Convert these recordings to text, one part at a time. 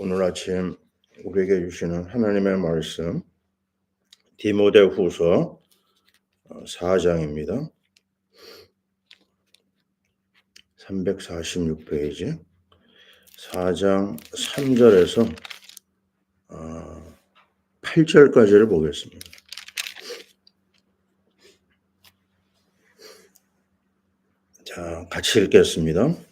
오늘 아침 우리에게 주시는 하나님의 말씀 디모데 후서 4장입니다. 346페이지 4장 3절에서 8절까지를 보겠습니다. 자, 같이 읽겠습니다.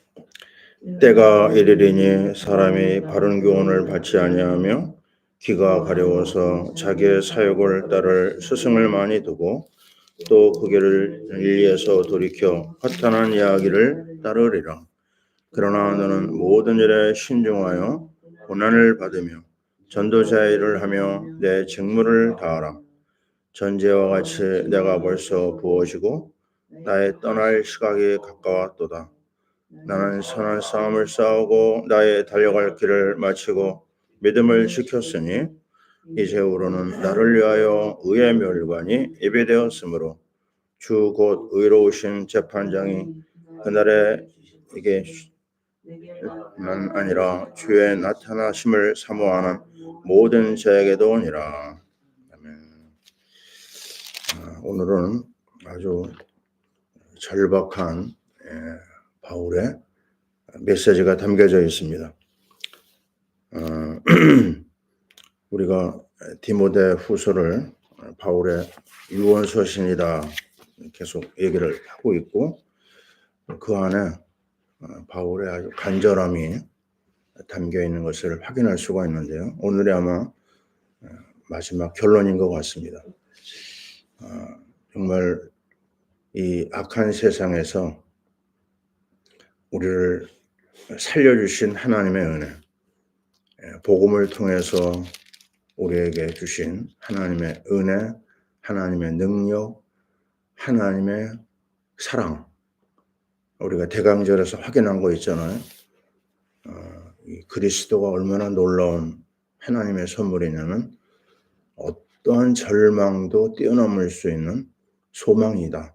때가 이르리니 사람이 바른 교훈을 받지 아니하며 귀가 가려워서 자기의 사욕을 따를 스승을 많이 두고 또그 길을 일리에서 돌이켜 허탄한 이야기를 따르리라. 그러나 너는 모든 일에 신중하여 고난을 받으며 전도자의 일을 하며 내 직무를 다하라. 전제와 같이 내가 벌써 부어지고 나의 떠날 시각이 가까웠도다. 나는 선한 싸움을 싸우고 나의 달려갈 길을 마치고 믿음을 지켰으니 이제후로는 나를 위하여 의의 멸관이 예배되었으므로 주 곧 의로우신 재판장이 그날에 이게 만 아니라 주의 나타나심을 사모하는 모든 자에게도 오니라. 아, 오늘은 아주 절박한 예, 바울의 메시지가 담겨져 있습니다. 어, 우리가 디모데 후서를 바울의 유언서신이다 계속 얘기를 하고 있고 그 안에 바울의 아주 간절함이 담겨 있는 것을 확인할 수가 있는데요. 오늘이 아마 마지막 결론인 것 같습니다. 어, 정말 이 악한 세상에서 우리를 살려주신 하나님의 은혜, 예, 복음을 통해서 우리에게 주신 하나님의 은혜, 하나님의 능력, 하나님의 사랑, 우리가 대강절에서 확인한 거 있잖아요. 어, 이 그리스도가 얼마나 놀라운 하나님의 선물이냐면 어떠한 절망도 뛰어넘을 수 있는 소망이다.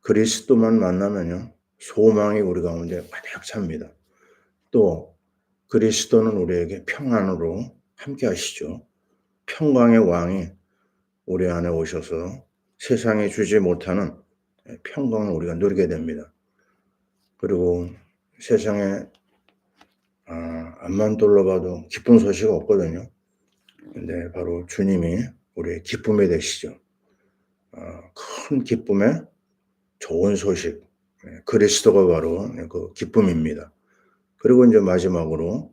그리스도만 만나면요. 소망이 우리 가운데 가득 찹니다. 또 그리스도는 우리에게 평안으로 함께 하시죠. 평강의 왕이 우리 안에 오셔서 세상에 주지 못하는 평강을 우리가 누리게 됩니다. 그리고 세상에 아, 앞만 둘러봐도 기쁜 소식 없거든요. 근데 바로 주님이 우리의 기쁨이 되시죠. 아, 큰 기쁨의 좋은 소식, 예, 그리스도가 바로 그 기쁨입니다. 그리고 이제 마지막으로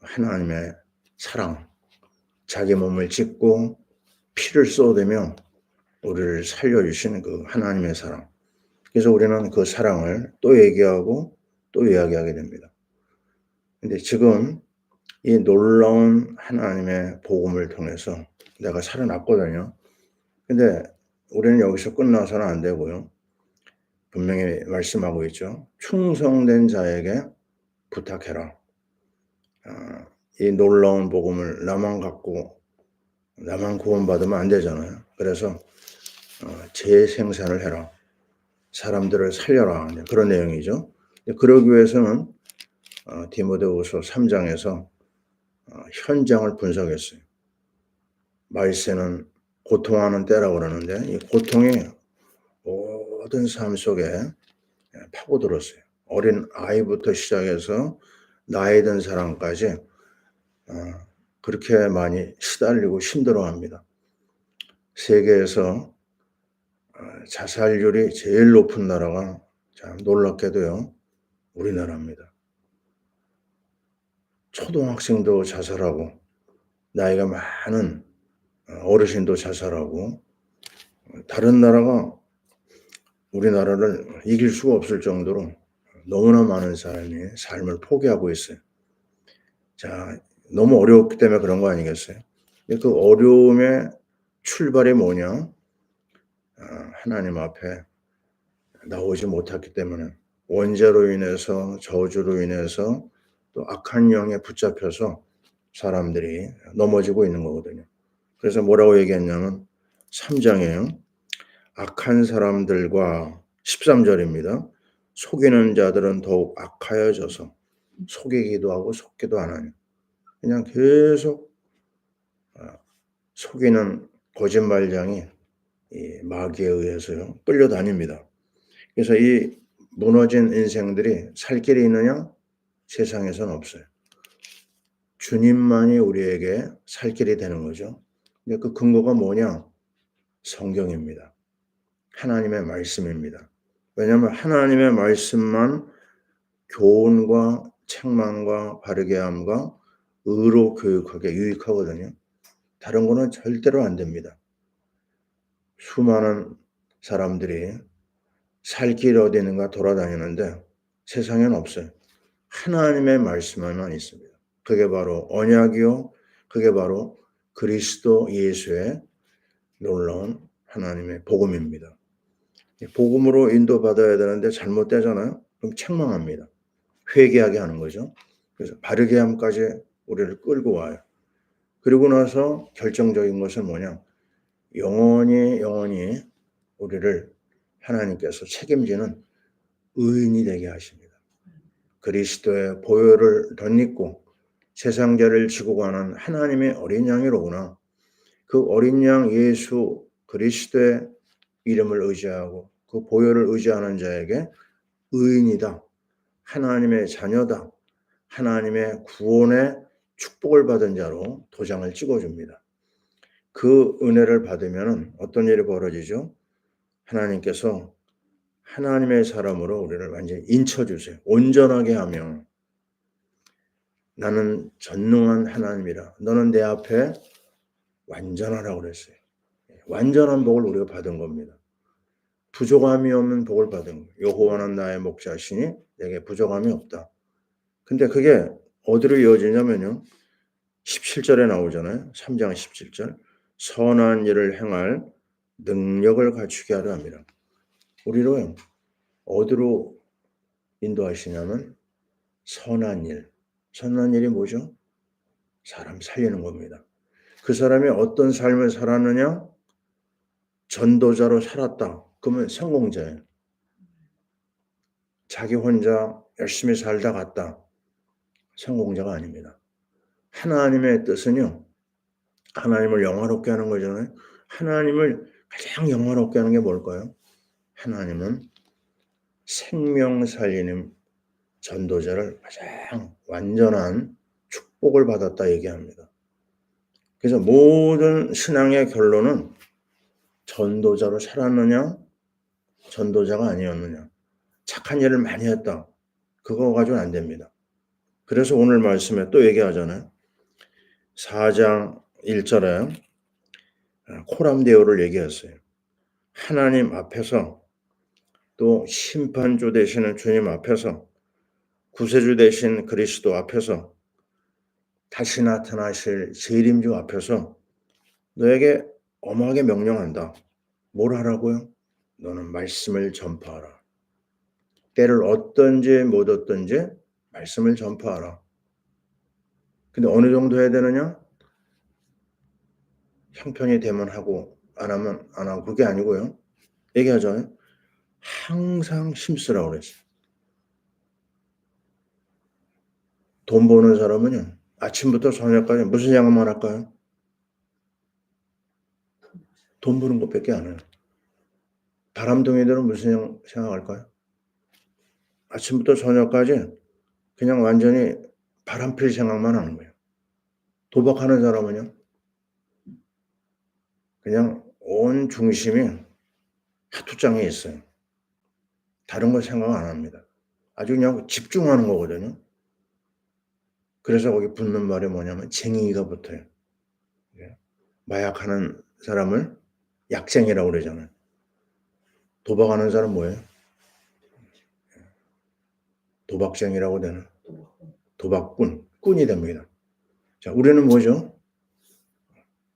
하나님의 사랑, 자기 몸을 찢고 피를 쏟으며 우리를 살려주시는 그 하나님의 사랑. 그래서 우리는 그 사랑을 또 얘기하고 또 이야기하게 됩니다. 근데 지금 이 놀라운 하나님의 복음을 통해서 내가 살아났거든요. 근데 우리는 여기서 끝나서는 안 되고요. 분명히 말씀하고 있죠. 충성된 자에게 부탁해라. 아, 이 놀라운 복음을 나만 갖고 나만 구원받으면 안 되잖아요. 그래서 어, 재생산을 해라. 사람들을 살려라. 그런 내용이죠. 그러기 위해서는 어, 디모데후서 3장에서 어, 현장을 분석했어요. 말세는 고통하는 때라고 그러는데 이 고통이 모든 삶 속에 파고들었어요. 어린 아이부터 시작해서 나이 든 사람까지 어, 그렇게 많이 시달리고 힘들어합니다. 세계에서 어, 자살률이 제일 높은 나라가 참 놀랍게도요 우리나라입니다. 초등학생도 자살하고 나이가 많은 어르신도 자살하고 다른 나라가 우리나라를 이길 수가 없을 정도로 너무나 많은 사람이 삶을 포기하고 있어요. 자, 너무 어려웠기 때문에 그런 거 아니겠어요? 그 어려움의 출발이 뭐냐? 아, 하나님 앞에 나오지 못했기 때문에 원죄로 인해서 저주로 인해서 또 악한 영에 붙잡혀서 사람들이 넘어지고 있는 거거든요. 그래서 뭐라고 얘기했냐면 3장에요. 악한 사람들과 13절입니다. 속이는 자들은 더욱 악하여져서 속이기도 하고 속기도 안 하니 그냥 계속 아, 속이는 거짓말장이 이 마귀에 의해서요 끌려다닙니다. 그래서 이 무너진 인생들이 살 길이 있느냐? 세상에서는 없어요. 주님만이 우리에게 살 길이 되는 거죠. 근데 그 근거가 뭐냐? 성경입니다. 하나님의 말씀입니다. 왜냐하면 하나님의 말씀만 교훈과 책망과 바르게 함과 의로 교육하게 유익하거든요. 다른 거는 절대로 안 됩니다. 수많은 사람들이 살 길 어디 있는가 돌아다니는데 세상에는 없어요. 하나님의 말씀만 있습니다. 그게 바로 언약이요. 그게 바로 그리스도 예수의 놀라운 하나님의 복음입니다. 복음으로 인도받아야 되는데 잘못되잖아요. 그럼 책망합니다. 회개하게 하는 거죠. 그래서 바르게 함까지 우리를 끌고 와요. 그리고 나서 결정적인 것은 뭐냐? 영원히 영원히 우리를 하나님께서 책임지는 의인이 되게 하십니다. 그리스도의 보혈을 덧입고 세상 죄를 지고 가는 하나님의 어린 양이로구나. 그 어린 양 예수 그리스도의 이름을 의지하고 그 보혈을 의지하는 자에게 의인이다. 하나님의 자녀다. 하나님의 구원의 축복을 받은 자로 도장을 찍어줍니다. 그 은혜를 받으면 어떤 일이 벌어지죠? 하나님께서 하나님의 사람으로 우리를 완전히 인쳐주세요. 온전하게 하며 나는 전능한 하나님이라. 너는 내 앞에 완전하라고 그랬어요. 완전한 복을 우리가 받은 겁니다. 부족함이 없는 복을 받은 거예요. 여호와는 나의 목자시니 내게 부족함이 없다. 근데 그게 어디로 이어지냐면요. 17절에 나오잖아요. 3장 17절. 선한 일을 행할 능력을 갖추게 하려 합니다. 우리로 어디로 인도하시냐면 선한 일. 선한 일이 뭐죠? 사람 살리는 겁니다. 그 사람이 어떤 삶을 살았느냐? 전도자로 살았다. 그러면 성공자예요. 자기 혼자 열심히 살다 갔다. 성공자가 아닙니다. 하나님의 뜻은요. 하나님을 영화롭게 하는 거잖아요. 하나님을 가장 영화롭게 하는 게 뭘까요? 하나님은 생명 살리는 전도자를 가장 완전한 축복을 받았다 얘기합니다. 그래서 모든 신앙의 결론은 전도자로 살았느냐, 전도자가 아니었느냐, 착한 일을 많이 했다. 그거 가지고는 안 됩니다. 그래서 오늘 말씀에 또 얘기하잖아요. 4장 1절에 코람데오를 얘기했어요. 하나님 앞에서 또 심판주 되시는 주님 앞에서 구세주 되신 그리스도 앞에서 다시 나타나실 재림주 앞에서 너에게 엄하게 명령한다. 뭘 하라고요? 너는 말씀을 전파하라. 때를 어떤지 못 어떤지 말씀을 전파하라. 근데 어느 정도 해야 되느냐? 형편이 되면 하고 안 하면 안 하고 그게 아니고요. 얘기하잖아요. 항상 힘쓰라고 그랬어요. 돈 버는 사람은요. 아침부터 저녁까지 무슨 생각만 할까요? 돈 버는 것밖에 안 해요. 바람둥이들은 무슨 생각할까요? 아침부터 저녁까지 그냥 완전히 바람 필 생각만 하는 거예요. 도박하는 사람은요? 그냥 온 중심이 하투장에 있어요. 다른 걸 생각 안 합니다. 아주 그냥 집중하는 거거든요. 그래서 거기 붙는 말이 뭐냐면 쟁이가 붙어요. 예. 마약하는 사람을 약쟁이라고 그러잖아요. 도박하는 사람 뭐예요? 도박쟁이라고 되는 도박꾼, 꾼이 됩니다. 자, 우리는 뭐죠?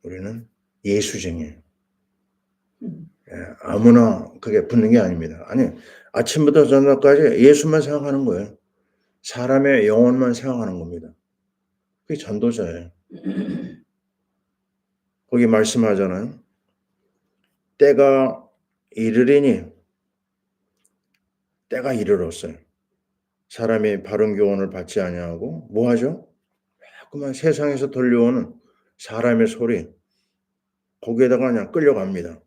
우리는 예수쟁이에요. 예, 아무나 그게 붙는 게 아닙니다. 아니, 아침부터 저녁까지 예수만 생각하는 거예요. 사람의 영혼만 생각하는 겁니다. 그게 전도자예요. 거기 말씀하잖아요. 때가 이르리니 때가 이르렀어요. 사람이 바른 교훈을 받지 아니하고 뭐 하죠? 자꾸만 세상에서 들려오는 사람의 소리 거기에다가 그냥 끌려갑니다.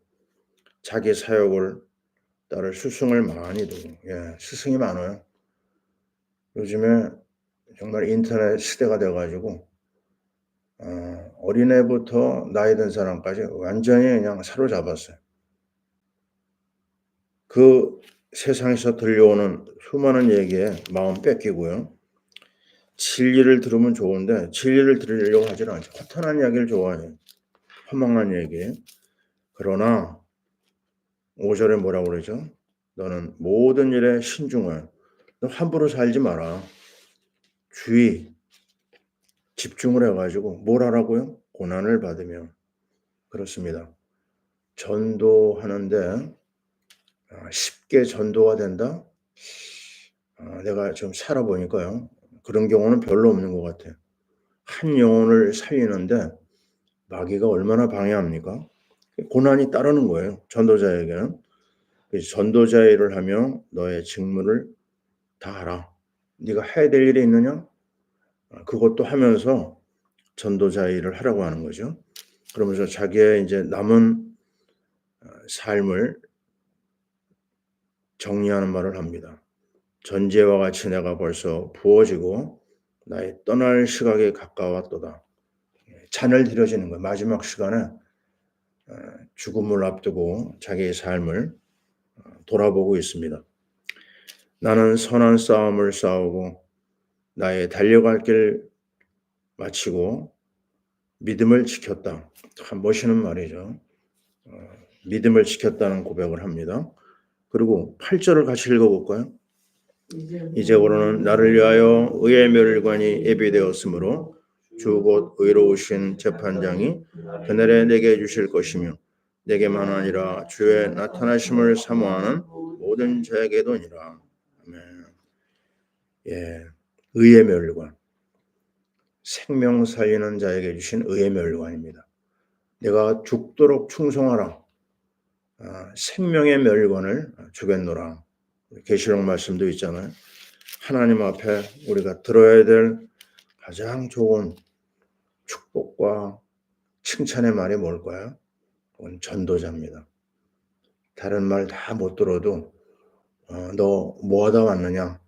자기 사역을 따를 스승을 많이 두고 예, 스승이 많아요. 요즘에 정말 인터넷 시대가 돼가지고 어, 어린애부터 나이 든 사람까지 완전히 그냥 사로잡았어요. 그 세상에서 들려오는 수많은 얘기에 마음 뺏기고요. 진리를 들으면 좋은데 진리를 들으려고 하지 않죠. 허탄한 이야기를 좋아해요. 허망한 얘기. 그러나 5절에 뭐라고 그러죠? 너는 모든 일에 신중을 너 함부로 살지 마라. 주의 집중을 해가지고 뭘 하라고요? 고난을 받으며 그렇습니다. 전도하는데 아, 쉽게 전도가 된다? 아, 내가 좀 살아보니까요. 그런 경우는 별로 없는 것 같아요. 한 영혼을 살리는데 마귀가 얼마나 방해합니까? 고난이 따르는 거예요. 전도자에게는. 전도자 일을 하며 너의 직무를 다 하라. 네가 해야 될 일이 있느냐? 아, 그것도 하면서 전도자 일을 하라고 하는 거죠. 그러면서 자기의 이제 남은 삶을 정리하는 말을 합니다. 전제와 같이 내가 벌써 부어지고 나의 떠날 시각에 가까웠도다. 잔을 들여지는 거예요. 마지막 시간에 어, 죽음을 앞두고 자기의 삶을 어, 돌아보고 있습니다. 나는 선한 싸움을 싸우고 나의 달려갈 길 마치고 믿음을 지켰다. 참 멋있는 말이죠. 어, 믿음을 지켰다는 고백을 합니다. 그리고 8절을 같이 읽어볼까요? 이제부로는 나를 위하여 의의 멸관이 예비되었으므로 주곧 의로우신 재판장이 그날에 내게 주실 것이며 내게만 아니라 주의 나타나심을 사모하는 모든 자에게도니라. 아멘. 예, 의의 멸관. 생명 살리는 자에게 주신 의의 멸관입니다. 내가 죽도록 충성하라. 아, 생명의 멸관을 주겠노라. 계시록 말씀도 있잖아요. 하나님 앞에 우리가 들어야 될 가장 좋은 축복과 칭찬의 말이 뭘까요? 그건 전도자입니다. 다른 말 다 못 들어도 어, 너 뭐하다 왔느냐?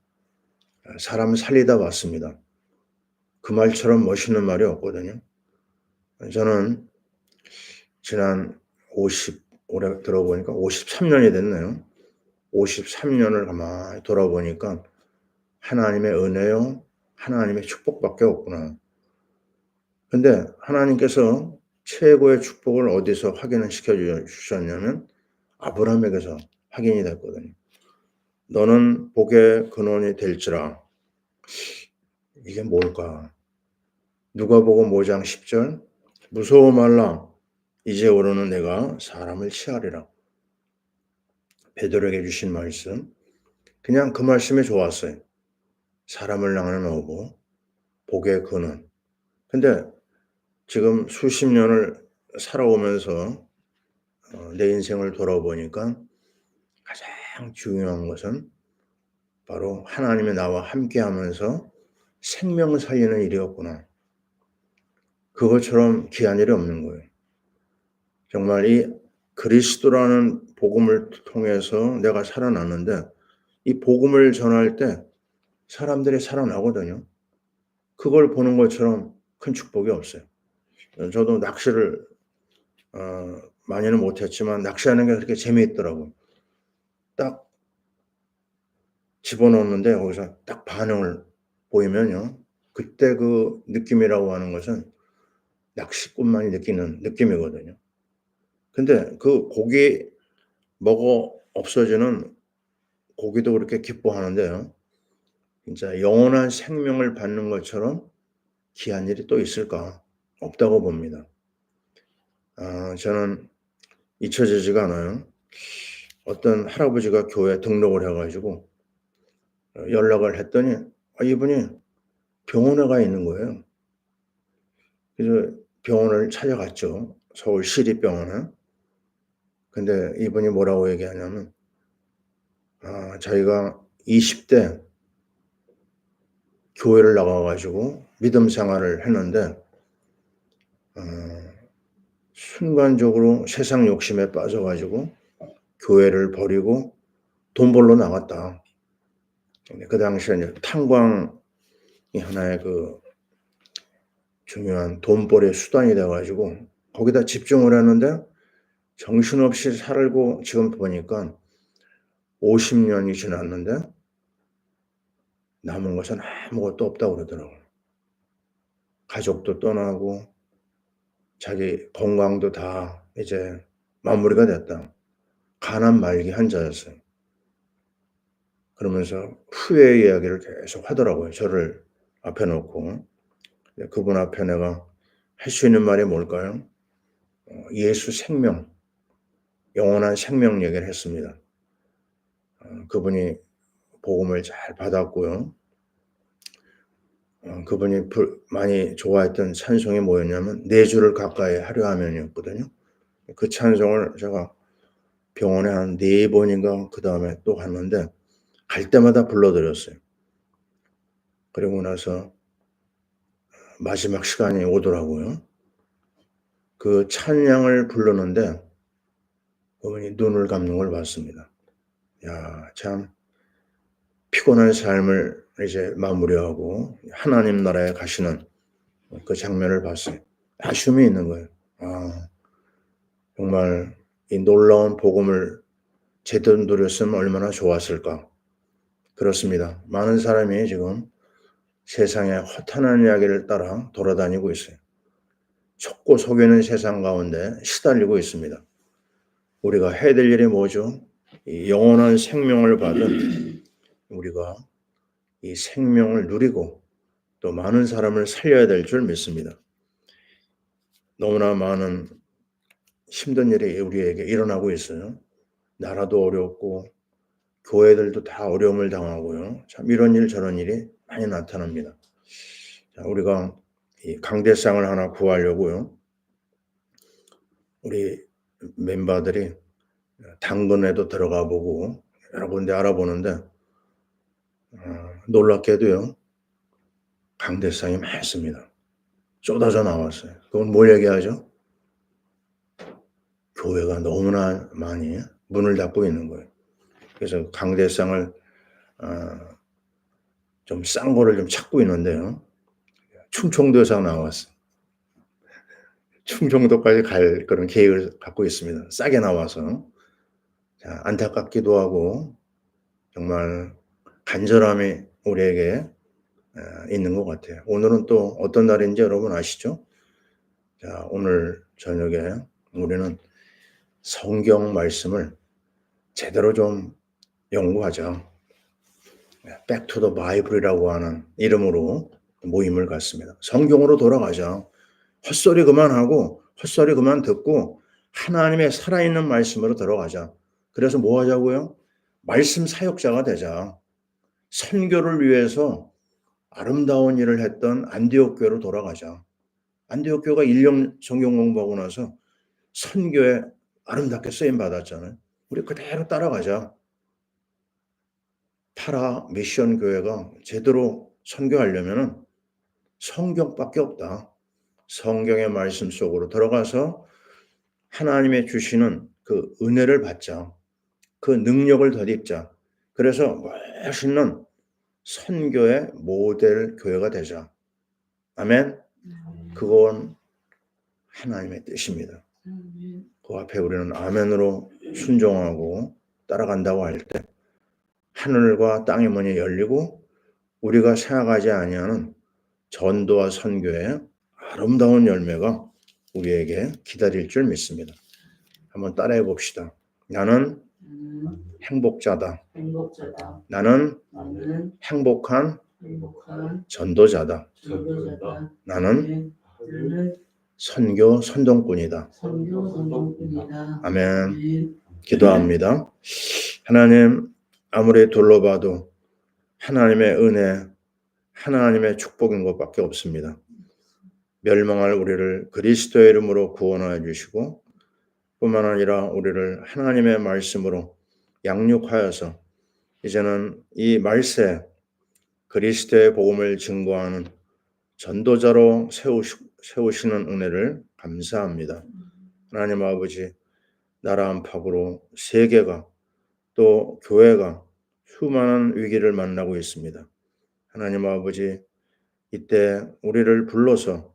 사람 살리다 왔습니다. 그 말처럼 멋있는 말이 없거든요. 저는 지난 50 올해 들어보니까 53년이 됐네요. 53년을 가만히 돌아보니까 하나님의 은혜요, 하나님의 축복밖에 없구나. 근데 하나님께서 최고의 축복을 어디서 확인을 시켜 주셨냐면 아브라함에게서 확인이 됐거든요. 너는 복의 근원이 될지라. 이게 뭘까? 누가 보고 5장 10절 무서워 말라 이제오로는 내가 사람을 치하리라. 베드로에게 주신 말씀. 그냥 그 말씀이 좋았어요. 사람을 나눠놓고 복의 근원. 근데 지금 수십 년을 살아오면서 어, 내 인생을 돌아보니까 가장 중요한 것은 바로 하나님이 나와 함께 하면서 생명을 살리는 일이었구나. 그것처럼 귀한 일이 없는 거예요. 정말 이 그리스도라는 복음을 통해서 내가 살아났는데 이 복음을 전할 때 사람들이 살아나거든요. 그걸 보는 것처럼 큰 축복이 없어요. 저도 낚시를 어, 많이는 못했지만 낚시하는 게 그렇게 재미있더라고요. 딱 집어넣는데 거기서 딱 반응을 보이면요. 그때 그 느낌이라고 하는 것은 낚시꾼만이 느끼는 느낌이거든요. 근데 그 고기 먹어 없어지는 고기도 그렇게 기뻐하는데요. 진짜 영원한 생명을 받는 것처럼 귀한 일이 또 있을까? 없다고 봅니다. 아, 저는 잊혀지지가 않아요. 어떤 할아버지가 교회 등록을 해가지고 연락을 했더니 아, 이분이 병원에 가 있는 거예요. 그래서 병원을 찾아갔죠. 서울 시립병원에. 근데 이분이 뭐라고 얘기하냐면 아, 자기가 20대 교회를 나가가지고 믿음 생활을 했는데 어, 순간적으로 세상 욕심에 빠져가지고 교회를 버리고 돈 벌러 나갔다. 그 당시에 이제 탄광이 하나의 그 중요한 돈벌이의 수단이 돼가지고 거기다 집중을 했는데 정신없이 살고 지금 보니까 50년이 지났는데 남은 것은 아무것도 없다고 그러더라고요. 가족도 떠나고 자기 건강도 다 이제 마무리가 됐다. 가난 말기 한자였어요. 그러면서 후회 이야기를 계속 하더라고요. 저를 앞에 놓고. 그분 앞에 내가 할 수 있는 말이 뭘까요? 어, 예수 생명, 영원한 생명 얘기를 했습니다. 어, 그분이 복음을 잘 받았고요. 어, 그분이 많이 좋아했던 찬송이 뭐였냐면 내 주를 가까이 하려 하면이었거든요. 그 찬송을 제가 병원에 한 네 번인가 그 다음에 또 갔는데 갈 때마다 불러드렸어요. 그리고 나서 마지막 시간이 오더라고요. 그 찬양을 부르는데 그분이 눈을 감는 걸 봤습니다. 야, 참 피곤한 삶을 이제 마무리하고 하나님 나라에 가시는 그 장면을 봤어요. 아쉬움이 있는 거예요. 아, 정말 이 놀라운 복음을 제대로 누렸으면 얼마나 좋았을까. 그렇습니다. 많은 사람이 지금 세상에 허탄한 이야기를 따라 돌아다니고 있어요. 속고 속이는 세상 가운데 시달리고 있습니다. 우리가 해야 될 일이 뭐죠? 이 영원한 생명을 받은 우리가 이 생명을 누리고 또 많은 사람을 살려야 될 줄 믿습니다. 너무나 많은 힘든 일이 우리에게 일어나고 있어요. 나라도 어렵고 교회들도 다 어려움을 당하고요. 참 이런 일 저런 일이 많이 나타납니다. 자, 우리가 이 강대상을 하나 구하려고요. 우리 멤버들이 당근에도 들어가 보고 여러 군데 알아보는데 어, 놀랍게도요. 강대상이 많습니다. 쏟아져 나왔어요. 그건 뭘 얘기하죠? 교회가 너무나 많이 문을 닫고 있는 거예요. 그래서 강대상을 어, 좀싼 거를 좀 찾고 있는데요. 충청도에서 나왔어. 충청도까지 갈 그런 계획을 갖고 있습니다. 싸게 나와서. 자, 안타깝기도 하고 정말 간절함이 우리에게 있는 것 같아요. 오늘은 또 어떤 날인지 여러분 아시죠? 자, 오늘 저녁에 우리는 성경 말씀을 제대로 좀 연구하자. 백투더 바이블이라고 하는 이름으로 모임을 갖습니다. 성경으로 돌아가자. 헛소리 그만하고 헛소리 그만 듣고 하나님의 살아있는 말씀으로 들어가자. 그래서 뭐 하자고요? 말씀 사역자가 되자. 선교를 위해서 아름다운 일을 했던 안디옥 교회로 돌아가자. 안디옥 교회가 1년 성경 공부하고 나서 선교에 아름답게 쓰임 받았잖아요. 우리 그대로 따라가자. 파라 미션 교회가 제대로 선교하려면 성경밖에 없다. 성경의 말씀 속으로 들어가서 하나님의 주시는 그 은혜를 받자. 그 능력을 덧입자. 그래서 멋있는 선교의 모델 교회가 되자. 아멘. 그건 하나님의 뜻입니다. 그 앞에 우리는 아멘으로 순종하고 따라간다고 할 때 하늘과 땅의 문이 열리고 우리가 생각하지 아니하는 전도와 선교의 아름다운 열매가 우리에게 기다릴 줄 믿습니다. 한번 따라해 봅시다. 나는 행복자다. 행복자다. 나는 나는 행복한 행복한 전도자다. 전도자다. 나는 나는 선교 선동꾼이다. 선교 선동꾼이다. 아멘. 아멘. 기도합니다. 하나님 아무리 둘러봐도 하나님의 은혜, 하나님의 축복인 것밖에 없습니다. 멸망할 우리를 그리스도의 이름으로 구원하여 주시고 뿐만 아니라 우리를 하나님의 말씀으로 양육하여서 이제는 이 말세 그리스도의 복음을 증거하는 전도자로 세우시, 세우시는 은혜를 감사합니다. 하나님 아버지 나라 안팎으로 세계가 또 교회가 수많은 위기를 만나고 있습니다. 하나님 아버지 이때 우리를 불러서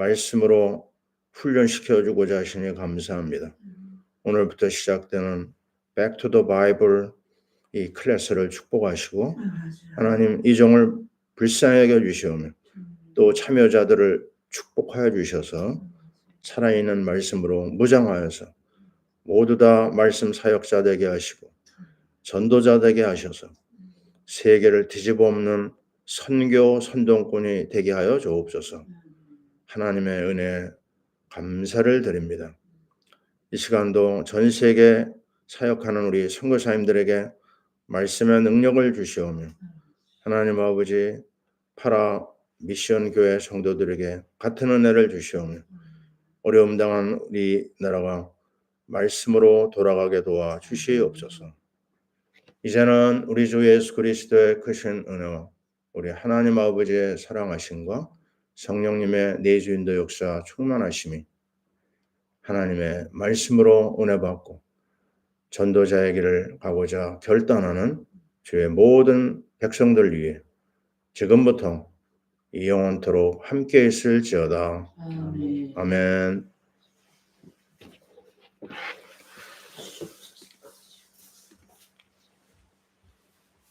말씀으로 훈련시켜 주고자 하시니 감사합니다. 오늘부터 시작되는 Back to the Bible 이 클래스를 축복하시고 하나님 이 종을 불쌍하게 해 주시오며 또 참여자들을 축복하여 주셔서 살아있는 말씀으로 무장하여서 모두 다 말씀 사역자 되게 하시고 전도자 되게 하셔서 세계를 뒤집어 엎는 선교 선동꾼이 되게 하여 주옵소서. 하나님의 은혜 감사를 드립니다. 이 시간도 전 세계 사역하는 우리 선교사님들에게 말씀의 능력을 주시오며 하나님 아버지 파라 미션 교회 성도들에게 같은 은혜를 주시오며 어려움 당한 우리 나라가 말씀으로 돌아가게 도와 주시옵소서. 이제는 우리 주 예수 그리스도의 크신 은혜와 우리 하나님 아버지의 사랑하심과 성령님의 내주인도 역사 충만하심이 하나님의 말씀으로 은혜 받고 전도자의 길을 가고자 결단하는 주의 모든 백성들 위해 지금부터 이 영원토록 함께 있을지어다. 아멘. 아멘.